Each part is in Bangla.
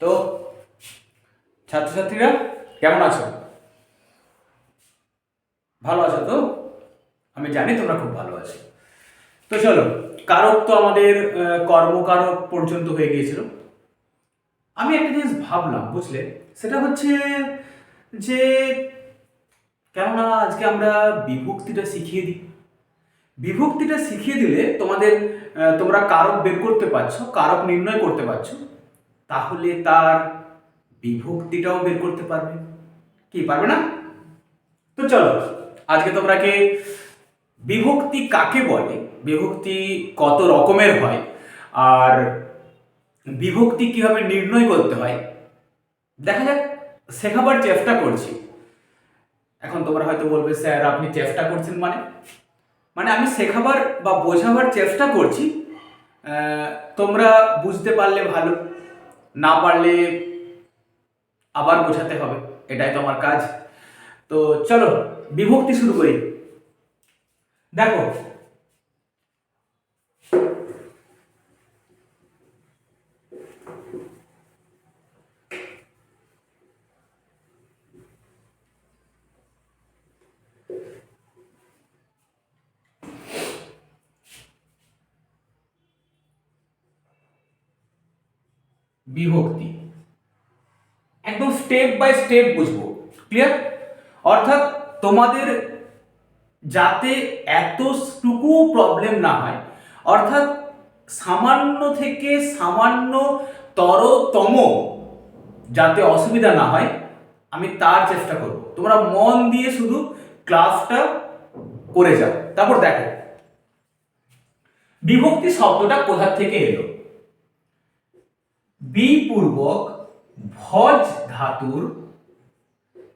তো ছাত্রছাত্রীরা, কেমন আছো? ভালো আছো তো? আমি জানি তোমরা খুব ভালো আছো। তো চলো, কারক তো আমাদের কর্মকারক পর্যন্ত হয়ে গিয়েছিল। আমি একটা জিনিস ভাবলাম, বুঝলে? সেটা হচ্ছে যে, কেননা আজকে আমরা বিভক্তিটা শিখিয়ে দিই। বিভক্তিটা শিখিয়ে দিলে তোমাদের তোমরা কারক বের করতে পারছ, কারক নির্ণয় করতে পারছ। তাহলে তার বিভক্তিটাও বের করতে পারবে। কি, পারবে না? তো চলো, আজকে তোমরা তোমরাকে বিভক্তি কাকে বলে? বিভক্তি কত রকমের হয়? আর বিভক্তি কীভাবে নির্ণয় করতে হয়? দেখা যাক, শেখাবার চেষ্টা করছি। এখন তোমরা হয়তো বলবে, স্যার, আপনি চেষ্টা করছেন মানে? মানে আমি শেখাবার বা বোঝাবার চেষ্টা করছি। তোমরা বুঝতে পারলে ভালো। না পারলে আবার বোঝাতে হবে, এটাই তো আমার কাজ। তো চলো, বিভক্তি শুরু করি। দেখো বিভক্তি। একদম স্টেপ বাই স্টেপ বুঝব। ক্লিয়ার অর্থাৎ তোমাদের যাতে এতটুকু প্রবলেম না হয়, অর্থাৎ সামান্য থেকে সামান্য তরতম যাতে অসুবিধা না হয়, আমি তার চেষ্টা করব। তোমরা মন দিয়ে শুধু ক্লাসটা করে যাও। তারপর দেখো, বিভক্তি শব্দটা কোথা থেকে এলো? বি পূর্বক ভজ ধাতুর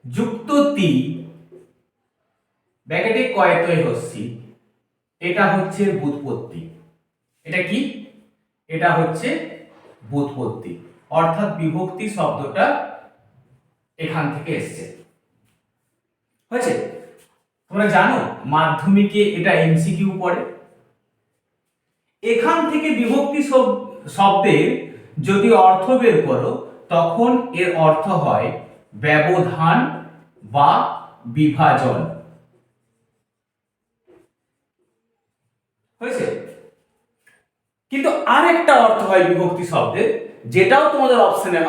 যুক্ত তি। ব্যাকেটে কয়েতয় হস্যি? এটা হচ্ছে বুৎপত্তি। এটা কি? এটা হচ্ছে বুৎপত্তি। অর্থাৎ বিভক্তি শব্দটা এখান থেকে এসছে। হয়েছে? তোমরা জানো মাধ্যমিকে এটা এমসিকিউ পড়ে? এখান থেকে বিভক্তি শব- শব্দের যদি অর্থ বের করো, তখন এর অর্থ হয় ব্যবধান বা বিভাজন। হয়েছে? কিন্তু আরেকটা অর্থ হয় বিভক্তি শব্দের যেটাও তোমাদের অপশনে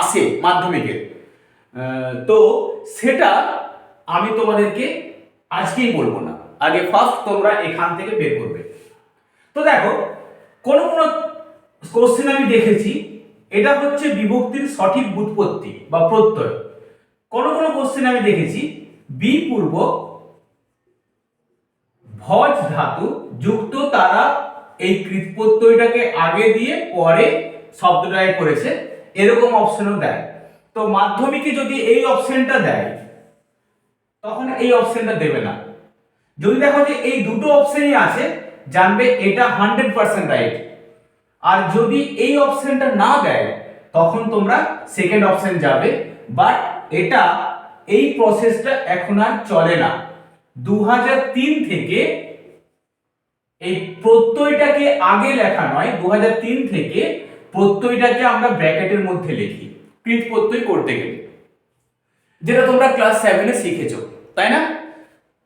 আসে মাধ্যমিকের তো সেটা আমি তোমাদেরকে আজকেই বলব না। আগে ফার্স্ট তোমরা এখান থেকে বের করবে। তো দেখো, কোন কোন কোশ্চেন আমি দেখেছি, এটা হচ্ছে বিভক্তির সঠিক বুৎপত্তি বা প্রত্যয়। কোন কোন কোশ্চেন আমি দেখেছি বি পূর্বক ভজ ধাতু যুক্ত তারা এই কৃত প্রত্যয়টাকে আগে দিয়ে পরে শব্দটায় করেছে, এরকম অপশনও দেয়। তো মাধ্যমিকে যদি এই অপশনটা দেয়, তখন এই অপশনটা দেবে না। যদি দেখো যে এই দুটো অপশনই আছে, জানবে এটা হান্ড্রেড পার্সেন্ট রাইট আর যদি এই অপশনটা না দেয়, তখন তোমরা সেকেন্ড অপশন যাবে। বাট এটা, এই প্রসেসটা এখন আর চলে না। দু হাজার তিন থেকে এই প্রত্যয়টাকে আগে লেখা নয় দু থেকে প্রত্যয়টাকে আমরা ব্র্যাকেটের মধ্যে লিখি। কৃত প্রত্যয় করতে গেলে। যেটা তোমরা ক্লাস সেভেনে শিখেছ, তাই না?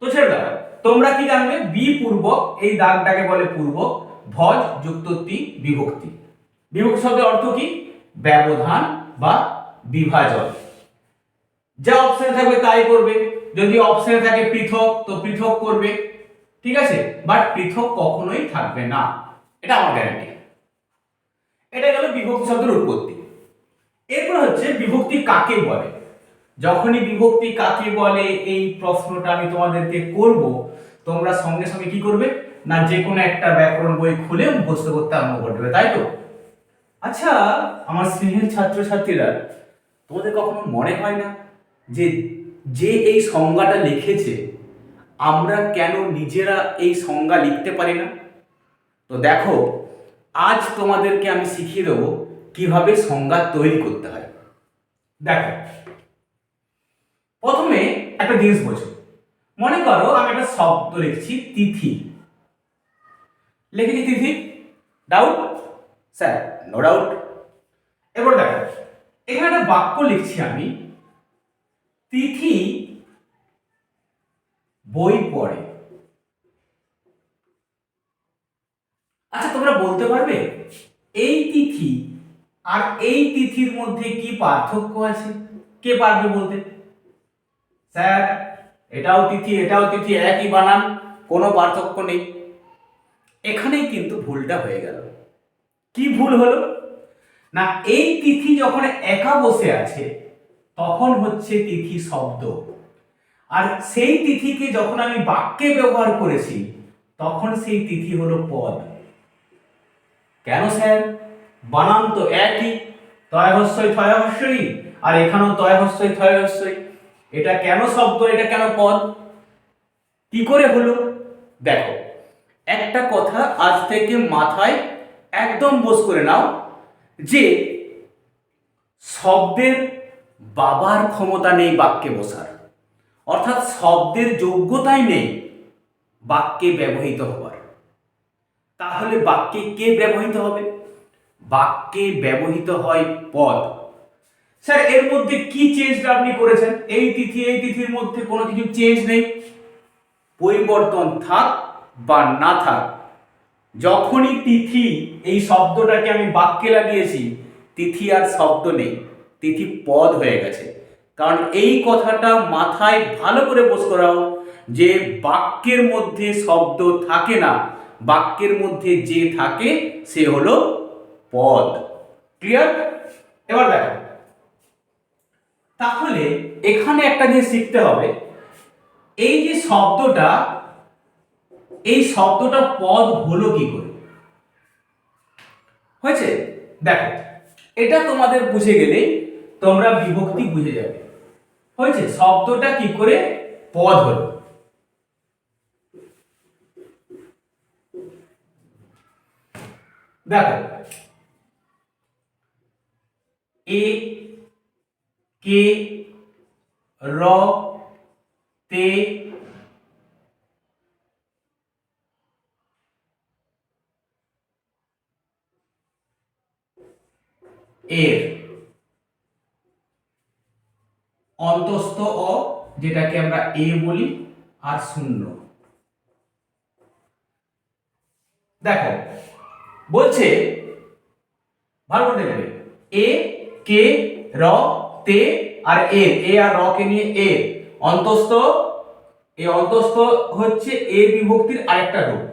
তো দাও। তোমরা কি জানবে? বি পূর্বক, এই দাগটাকে বলে পূর্বক। ভজ যুক্ত বিভক্তি। বিভক্তি শব্দের অর্থ কি? ব্যবধান বা বিভাজন। যা অপশনে থাকবে তাই করবে। যদি অপশনে থাকে পৃথক, তো পৃথক করবে। ঠিক আছে? বাট পৃথক কখনোই থাকবে না। এটা আমার গ্যারান্টি এটা গেল বিভক্তি শব্দের উৎপত্তি। এরপর হচ্ছে বিভক্তি কাকে বলে? যখনই বিভক্তি কাকে বলে, এই প্রশ্নটা আমি তোমাদেরকে করব, তোমরা সঙ্গে সঙ্গে কি করবে? না যে কোনো একটা ব্যাকরণ বই খুলে মুখস্থ করতে আরম্ভ করবে তাই তো? আচ্ছা আমার স্নেহের ছাত্রছাত্রীরা, তোমাদের কখনো মনে হয় না যে যে এই সংজ্ঞাটা লিখেছে, আমরা কেন নিজেরা এই সংজ্ঞা লিখতে পারি না? তো দেখো, আজ তোমাদেরকে আমি শিখিয়ে দেবো কীভাবে সংজ্ঞা তৈরি করতে হয়। দেখো, প্রথমে একটা জিনিস বোঝো। মনে করো আমি একটা শব্দ লিখছি, তিথি। লিখেছি তিথি ডাউট স্যার নো ডাউট এবার দেখো, এখানে একটা বাক্য লিখছি আমি। তিথি বই পড়ে। আচ্ছা তোমরা বলতে পারবে? এই তিথি আর এই তিথির মধ্যে কি পার্থক্য আছে? কে পারবে বলতে? স্যার, এটাও তিথি এটাও তিথি, একই বানান, কোনো পার্থক্য নেই। এখানেই কিন্তু ভুলটা হয়ে গেল। কি ভুল হলো? না, এই তিথি যখন একা বসে আছে, তখন হচ্ছে তিথি শব্দ। আর সেই তিথিকে যখন আমি বাক্যে ব্যবহার করেছি, তখন সেই তিথি হলো পদ। কেন স্যার? বানান তো একই তয় হস্যই আর এখানেও তয় হস্যই এটা কেন শব্দ? এটা কেন পদ? কি করে হলো? দেখো একটা কথা আজ থেকে মাথায় একদম বোস করে নাও যে শব্দের বাবার ক্ষমতা নেই বাক্যে বসার। অর্থাৎ শব্দের যোগ্যতাই নেই বাক্যে ব্যবহৃত হবার। তাহলে বাক্যে কে ব্যবহৃত হবে? বাক্যে ব্যবহৃত হয় পদ। স্যার, এর মধ্যে কি চেঞ্জটা আপনি করেছেন? এই তিথি, এই তিথির মধ্যে কোনো কিছু চেঞ্জ নেই। পরিবর্তন থাক বা না থাক। যখনই তিথি, এই শব্দটাকে আমি বাক্যে লাগিয়েছি, তিথি আর শব্দ নেই, তিথি পদ হয়ে গেছে। কারণ এই কথাটা মাথায় ভালো করে বোঝ করাও যে বাক্যের মধ্যে শব্দ থাকে না, বাক্যের মধ্যে যে থাকে, সে হলো পদ। ক্লিয়ার? এবার দেখো। তাহলে এখানে একটা জিনিস শিখতে হবে। এই যে শব্দটা এই শব্দটা পদ হলো কি করে? হয়েছে? দেখো, এটা তোমাদের বুঝে গেলে তোমরা বিভক্তি বুঝে যাবে। হয়েছে? শব্দটা কি করে? পদ হলো। দেখো, এ, কে, র, তে এর অন্তস্থ অ, যেটাকে আমরা এ বলি, আর শূন্য। দেখো, বলছে, ভালো করে দেখবে এ, কে, র, তে, আর এ এ আর র কে নিয়ে এ। অন্তস্থ এই অন্তস্থ হচ্ছে এ বিভক্তির আরেকটা রূপ,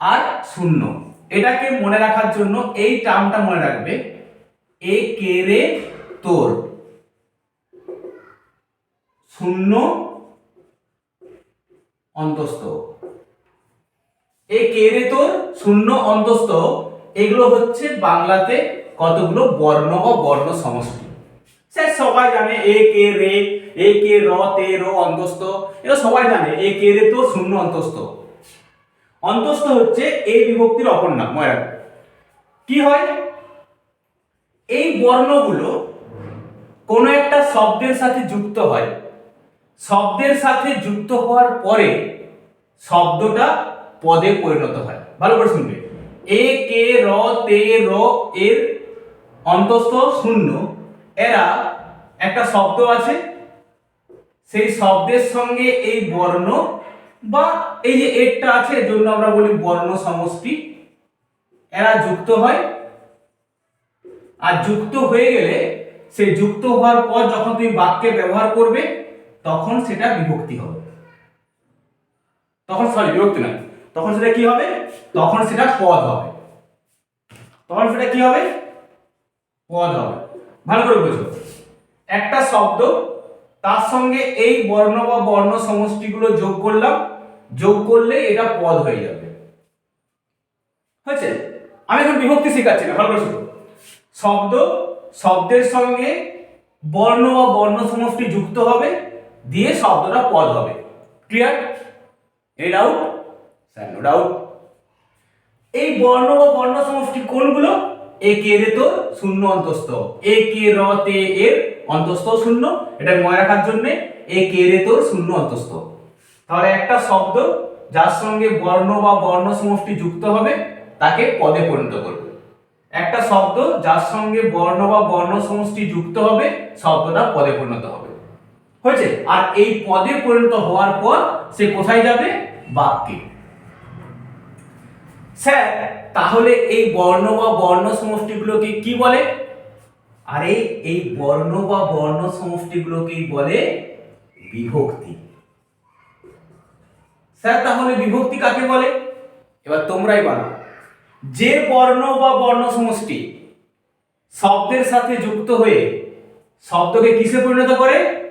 আর শূন্য। এটাকে মনে রাখার জন্য এই টার্মটা মনে রাখবে এ কে রে তোর। শূন্য অন্তস্থ। এ কে রে তোর, শূন্য অন্তস্থ। এগুলো হচ্ছে বাংলাতে কতগুলো বর্ণ বা বর্ণ সমষ্টি। স্যার সবাই জানে এ কে রে এ কে র তে র অন্তস্থ। এটা সবাই জানে এ কে রে তোর, শূন্য অন্তস্থ। অন্তস্থ হচ্ছে এই বিভক্তির অপর নাম মনে কি হয়? এই বর্ণগুলো কোনো একটা শব্দের সাথে যুক্ত হয়। শব্দের সাথে যুক্ত হওয়ার পরে শব্দটা পদে পরিণত হয়। ভালো করে শুনবে। এ, কে, র, তে, র, এর অন্তস্থ শূন্য। এরা একটা শব্দ আছে। সেই শব্দের সঙ্গে এই বর্ণ বা এই যে এরটা আছে, এর জন্য আমরা বলি বর্ণ সমষ্টি। এরা যুক্ত হয়। আর যুক্ত হয়ে গেলে, সে যুক্ত হওয়ার পর যখন তুমি বাক্যে ব্যবহার করবে, তখন সেটা বিভক্তি হবে। তখন সরি বিভক্তি নয়। তখন সেটা কি হবে? তখন সেটা পদ হবে। তখন সেটা কি হবে? পদ হবে। ভালো করে বুঝো। একটা শব্দ, তার সঙ্গে এই বর্ণ বা বর্ণ সমষ্টিগুলো যোগ করলাম, যোগ করলে এটা পদ হয়ে যাবে। হয়েছে? আমি এখন বিভক্তি শেখাচ্ছি না, ভালো করে শব্দ, শব্দের সঙ্গে বর্ণ বা বর্ণ সমষ্টি যুক্ত হবে, দিয়ে শব্দটা পদ হবে। ক্লিয়ার এই ডাউট স্যার নো ডাউট এই বর্ণ বা বর্ণ সমষ্টি কোনগুলো এ কে রে তো শূন্য অন্তস্থ। এ কে র তে এর অন্তস্থ শূন্য। এটা মনে রাখার জন্য এ কে রে তোর শূন্য অন্তস্থ। তাহলে একটা শব্দ যার সঙ্গে বর্ণ বা বর্ণ সমষ্টি যুক্ত হবে, তাকে পদে পরিণত করবে। একটা শব্দ যার সঙ্গে বর্ণ বা বর্ণ সমষ্টি যুক্ত হবে, শব্দটা পদে পরিণত হবে। হয়েছে? আর এই পদে পরিণত হওয়ার পর সে কোথায় যাবে? বাক্যে। স্যার, তাহলে এই বর্ণ বা বর্ণ সমষ্টিগুলোকে কি বলে? আরে, এই বর্ণ বা বর্ণ সমষ্টিগুলোকেই বলে বিভক্তি। স্যার, তাহলে বিভক্তি কাকে বলে? এবার তোমরাই বলো। যে বর্ণ বা বর্ণ সমষ্টি শব্দের সাথে যুক্ত হয়ে শব্দকে কিসে পরিণত করে?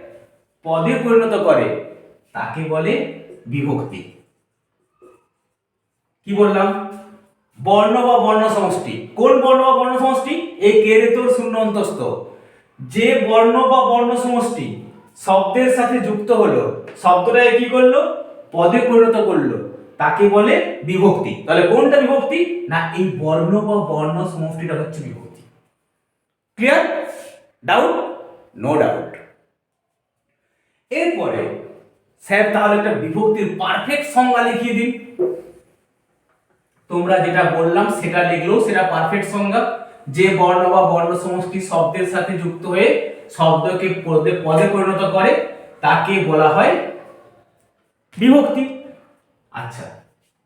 পদে পরিণত করে। তাকে বলে বিভক্তি। কি বললাম? বর্ণ বা বর্ণ সমষ্টি। কোন বর্ণ বা বর্ণ সমষ্টি? এই কেরেতর শূন্য অন্তস্থ। যে বর্ণ বা বর্ণ সমষ্টি শব্দের সাথে যুক্ত হলো, শব্দটাকে কি করল? পদে পরিণত করল। তাকে বলে বিভক্তি। তাহলে কোনটা বিভক্তি? না, এই বর্ণ বা বর্ণ সমষ্টিটা হচ্ছে বিভক্তি। ক্লিয়ার ডাউট নো ডাউট এরপরে, স্যার, তাহলে একটা বিভক্তির পারফেক্ট সংজ্ঞা লিখিয়ে দিন। তোমরা যেটা বললাম, সেটা লিখলেও সেটা পারফেক্ট সংজ্ঞা। যে বর্ণ বা বর্ণ সমষ্টি শব্দের সাথে যুক্ত হয়ে শব্দকে পদে পদে পরিণত করে, তাকে বলা হয় বিভক্তি। আচ্ছা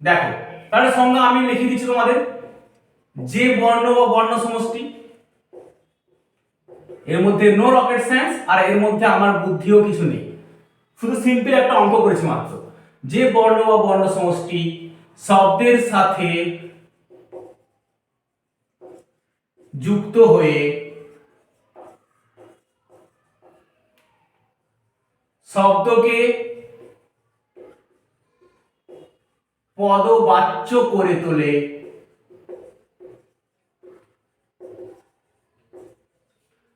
দেখো, তাহলে সংজ্ঞা আমি লিখে দিচ্ছি তোমাদের। যে বর্ণ বা বর্ণ সমষ্টি, এর মধ্যে নো রকেট সায়েন্স আর এর মধ্যে আমার বুদ্ধিও কিছু নেই। শুধু সিম্পল একটা অঙ্ক করেছি মাত্র। যে বর্ণ বা বর্ণ সমষ্টি শব্দের সাথে যুক্ত হয়ে শব্দকে পদবাচ্য করে তোলে।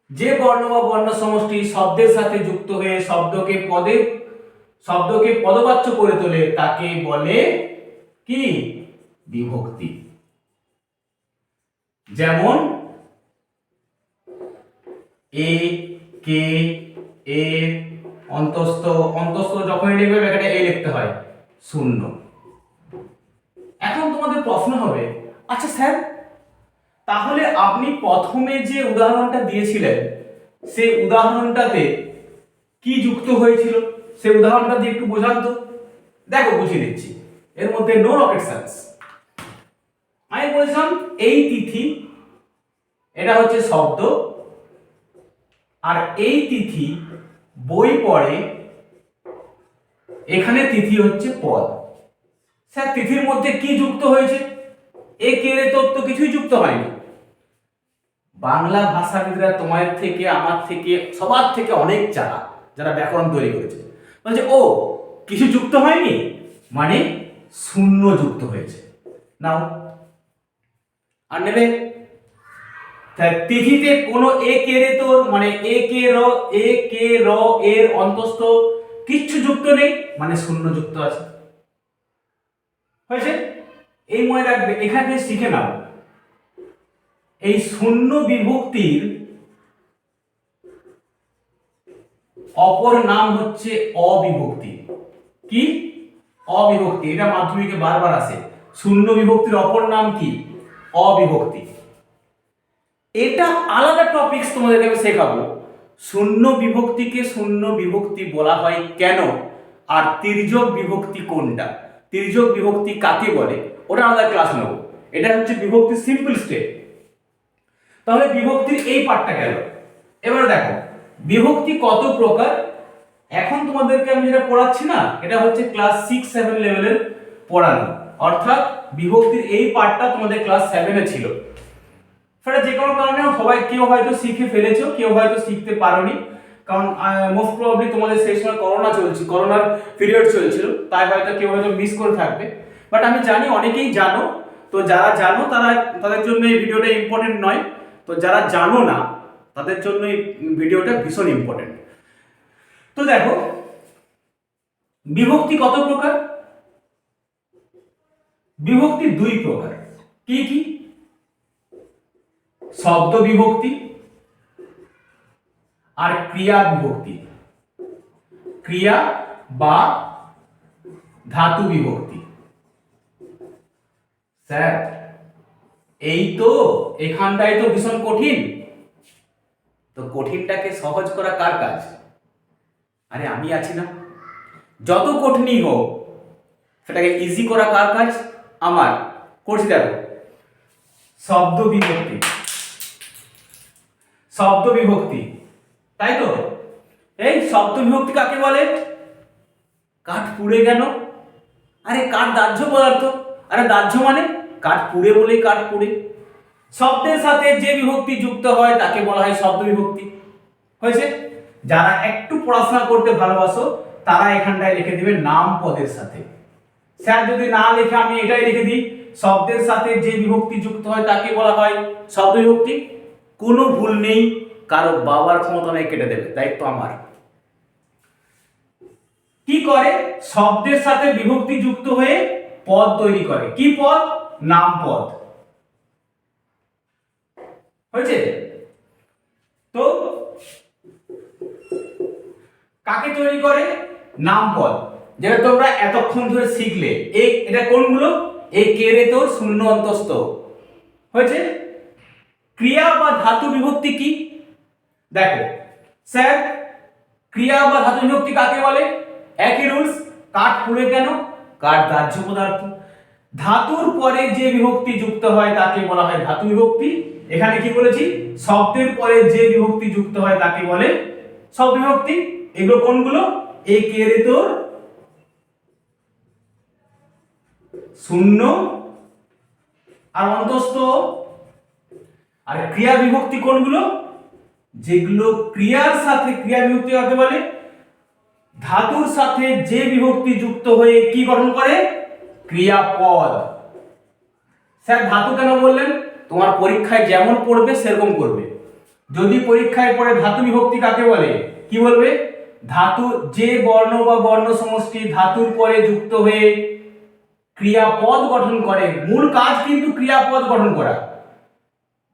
যে বর্ণ বা বর্ণ সমষ্টি শব্দের সাথে যুক্ত হয়ে শব্দকে পদে, শব্দকে পদবাচ্য করে তোলে, তাকে বলে কি? বিভক্তি। যেমন, এ, কে, এ, অন্তস্থ অন্তস্থ যখনই লিখবে ব্যাকেটে এ লিখতে হয়, শূন্য। এখন তোমাদের প্রশ্ন হবে আচ্ছা স্যার, তাহলে আপনি প্রথমে যে উদাহরণটা দিয়েছিলেন, সেই উদাহরণটাতে কি যুক্ত হয়েছিল? সেই উদাহরণটা দিয়ে একটু বোঝান তো। দেখো, বুঝিয়ে দিচ্ছি। এর মধ্যে নো রকেট সায়েন্স আমি বলেছিলাম, এই তিথি, এটা হচ্ছে শব্দ, আর এই তিথি বই পড়ে, এখানে তিথি হচ্ছে পদ। স্যার, তিথির মধ্যে কি যুক্ত হয়েছে? এ কেড়ে তত্ত্ব কিছুই যুক্ত হয়নি। বাংলা ভাষাবিদরা তোমার থেকে, আমার থেকে, সবার থেকে অনেক চালা যারা ব্যাকরণ তৈরি করেছে। বলছে, ও, কিছু যুক্ত হয়নি? মানে শূন্য যুক্ত হয়েছে। নাও। আর নেবে? তিথিতে কোনো এ কে রে তোর মানে এ কে র, এ কে র এর অন্তস্থ কিচ্ছু যুক্ত নেই মানে শূন্য যুক্ত আছে। এই মনে রাখবে, এখানে শিখে নাও। এই শূন্য বিভক্তির অপর নাম হচ্ছে অবিভক্তি। কি? অবিভক্তি, এটা মাধ্যমিকে বারবার আসে। শূন্য বিভক্তির অপর নাম কি? অবিভক্তি। এটা আলাদা টপিকস তোমাদেরকে আমি শেখাবো। শূন্য বিভক্তিকে শূন্য বিভক্তি বলা হয় কেন? আর তির্যক বিভক্তি কোনটা? তির্যক বিভক্তি কাকে বলে? ওটা আলাদা ক্লাস নেব। এটা হচ্ছে বিভক্তির সিম্পল স্টেপ তাহলে বিভক্তির এই পার্টটা গেল। এবার দেখো, বিভক্তি কত প্রকার? এখন তোমাদেরকে আমি যেটা পড়াচ্ছি না, এটা হচ্ছে ক্লাস সিক্স সেভেন লেভেলের পড়ানো। অর্থাৎ বিভক্তির এই পার্টটা তোমাদের ক্লাস সেভেনে ছিল। সেটা যে কোনো কারণে সবাই, কেউ হয়তো শিখে ফেলেছো, কেউ হয়তো শিখতে পারোনি। কারণ মোস্ট প্রবাবলি তোমাদের সেই সময় করোনা চলছে করোনার পিরিয়ড চলছিল, তাই হয়তো কেউ হয়তো মিস করে থাকবে। বাট আমি জানি, অনেকেই জানো, তো যারা জানো, তারা তাদের জন্য এই ভিডিওটা ইম্পর্টেন্ট নয়। তো যারা জানো না, তাদের জন্য এই ভিডিওটা ভীষণ ইম্পর্টেন্ট তো দেখো, বিভক্তি কত প্রকার? বিভক্তি দুই প্রকার। কি কি? শব্দ বিভক্তি আর ক্রিয়া বিভক্তি। ক্রিয়া বা ধাতু বিভক্তি। স্যার, এই তো এখানটাই তো ভীষণ কঠিন। তো কঠিনটাকে সহজ করা কার কাজ? আরে আমি আছি না। যত কঠিনই হোক, সেটাকে ইজি করা কার কাজ? আমার। করছি দেখো। শব্দ বিভক্তি। শব্দ বিভক্তি। তাই তো? এই শব্দ বিভক্তি কাকে বলে? কাঠ পুড়ে কেন? আরে কাঠ দাহ্য পদার্থ। আরে দাহ্য মানে কাঠ পুড়ে বলেই কাঠ পুড়ে। শব্দের সাথে যে বিভক্তি যুক্ত হয়, তাকে বলা হয় শব্দ বিভক্তি। হয়েছে? যারা একটু পড়াশোনা করতে ভালোবাসো, তারা এখানটায় লিখে দিবে নাম পদের সাথে। স্যার, যদি না লিখে আমি এটাই লিখে দিই, শব্দের সাথে যে বিভক্তি যুক্ত হয়, তাকে বলা হয় শব্দ বিভক্তি। কোনো ভুল নেই। কারও বাবার ক্ষমতা নেই কেটে দেবে, দায়িত্ব আমার। কি করে? শব্দের সাথে বিভক্তি যুক্ত হয়ে পদ তৈরি করে। কি পদ? নাম পদ। হয়েছে? তো কাকে তৈরি করে? নাম পদ। যেটা তোমরা এতক্ষণ ধরে শিখলে। এই এটা কোনগুলো? এই কেরে তোর? শূন্য অন্তস্থ। হয়েছে? ক্রিয়া বা ধাতু বিভক্তি কি? দেখো, স্যার, ক্রিয়া বা ধাতু বিভক্তি কাকে বলে? একই রুলস কাঠ পুড়ে কেন? কাঠ দাহ্য পদার্থ। ধাতুর পরে যে বিভক্তি যুক্ত হয় তাকে বলা হয় ধাতু বিভক্তি। এখানে কি বলেছি? শব্দের পরে যে বিভক্তি যুক্ত হয় তাকে বলে শব্দ বিভক্তি। এগুলো কোনগুলো? এই কেরে তোর শূন্য আর অন্তস্থ। আর ক্রিয়া বিভক্তি কোনগুলো? যেগুলো ক্রিয়ার সাথে ক্রিয়া বিভক্তি কাকে বলে, ধাতুর সাথে যে বিভক্তি যুক্ত হয়ে কি গঠন করে? ক্রিয়াপদ। স্যার, ধাতু কেন বললেন? তোমার পরীক্ষায় যেমন পড়বে, সেরকম করবে। যদি পরীক্ষায় পড়ে ধাতু বিভক্তি কাকে বলে? কি বলবে? ধাতু, যে বর্ণ বা বর্ণ সমষ্টি ধাতুর পরে যুক্ত হয়ে ক্রিয়াপদ গঠন করে, মূল কাজ কিন্তু ক্রিয়াপদ গঠন করা।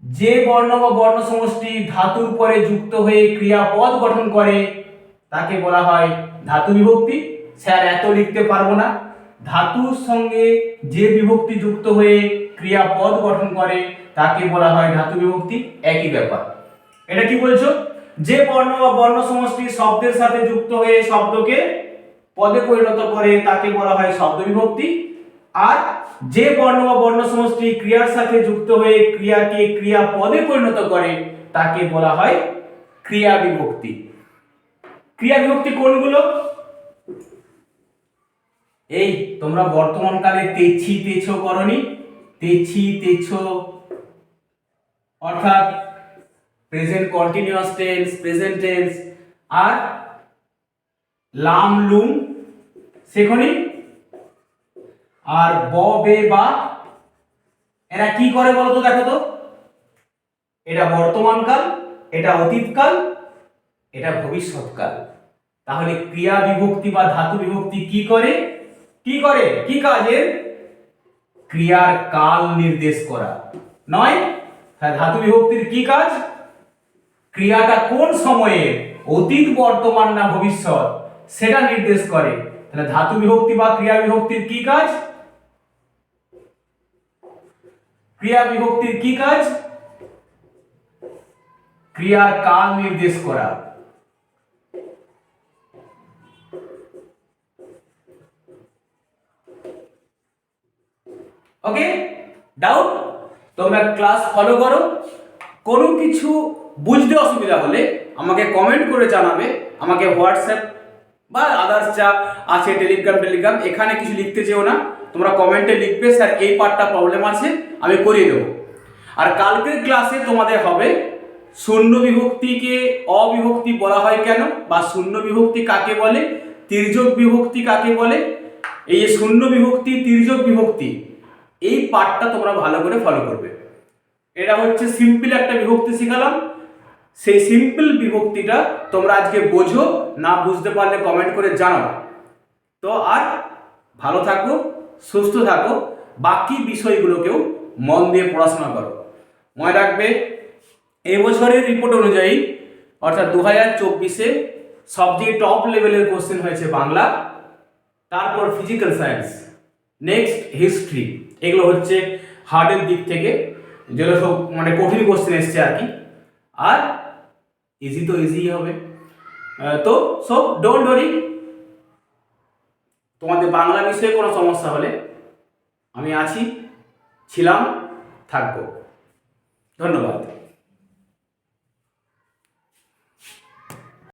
যে বর্ণ বা বর্ণ সমষ্টি ধাতুর পরে যুক্ত হয়ে ক্রিয়াপদ গঠন করে, তাকে বলা হয় ধাতু বিভক্তি। স্যার, এত লিখতে পারব না। ধাতুর সঙ্গে যে বিভক্তি যুক্ত হয়ে ক্রিয়াপদ গঠন করে, তাকে বলা হয় ধাতু বিভক্তি। একই ব্যাপার। এটা কি বলছো? যে বর্ণ বা বর্ণ সমষ্টি শব্দের সাথে যুক্ত হয়ে শব্দকে পদে পরিণত করে, তাকে বলা হয় শব্দ বিভক্তি। আর যে বর্ণ বা বর্ণ সমষ্টি ক্রিয়ার সাথে যুক্ত হয়ে ক্রিয়াকে ক্রিয়া পদে পরিণত করে, তাকে বলা হয় ক্রিয়া বিভক্তি ক্রিয়া বিভক্তি কোনগুলো? এই, তোমরা বর্তমানকালে তেছি তেছো করনি? তেছি তেছো। অর্থাৎ present continuous tense present tense আর লাম লুম শেখনি? আর ব বে বা এরা কি করে বলো তো দেখো তো? এটা বর্তমানকাল, এটা অতীতকাল, এটা ভবিষ্যৎকাল। তাহলে ক্রিয়া বিভক্তি বা ধাতু বিভক্তি কি করে? কি করে? কি কাজের ক্রিয়ার কাল নির্দেশ করা। নয় ধাতু বিভক্তির কি কাজ? ক্রিয়াটা কোন সময়ে? অতীত, বর্তমান না ভবিষ্যৎ? সেটা নির্দেশ করে। তাহলে ধাতু বিভক্তি বা ক্রিয়া বিভক্তির কি কাজ? ক্রিয়া বিভক্তির কি কাজ? ক্রিয়ার কাল নির্দেশ করা। ওকে ডাউট তোমরা ক্লাস ফলো করো। কোনো কিছু বুঝতে অসুবিধা হলে আমাকে কমেন্ট করে জানাবে। আমাকে হোয়াটসঅ্যাপ বা আদার্স যা আছে টেলিগ্রাম টেলিগ্রাম এখানে কিছু লিখতে চেও না। তোমরা কমেন্টে লিখবে, স্যার, এই পার্টটা প্রবলেম আছে, আমি করিয়ে দেবো। আর কালকের ক্লাসে তোমাদের হবে, শূন্য বিভক্তিকে অবিভক্তি বলা হয় কেন? বা শূন্য বিভক্তি কাকে বলে? তির্যক বিভক্তি কাকে বলে? এই যে শূন্য বিভক্তি, তির্যক বিভক্তি, এই পার্টটা তোমরা ভালো করে ফলো করবে। এটা হচ্ছে সিম্পল একটা বিভক্তি শিখালাম। সেই সিম্পল বিভক্তিটা তোমরা আজকে বোঝো, না বুঝতে পারলে কমেন্ট করে জানাও। তো আর ভালো থাকো। সুস্থ থাকো। বাকি বিষয়গুলোকেও মন দিয়ে পড়াশোনা করো। মনে রাখবে, এবছরের রিপোর্ট অনুযায়ী, অর্থাৎ দু হাজার চব্বিশে সবচেয়ে টপ লেভেলের কোশ্চেন হয়েছে বাংলা, তারপর ফিজিক্যাল সায়েন্স নেক্সট হিস্ট্রি এগুলো হচ্ছে হার্ডের দিক থেকে, যেগুলো সব মানে কঠিন কোশ্চেন এসছে আর কি। আর ইজি তো ইজি হবে। তো সব ডোন্ট ওয়ারি তোমাদের বাংলা বিষয়ে কোনো সমস্যা হলে আমি আছি ছিলাম থাকব। ধন্যবাদ।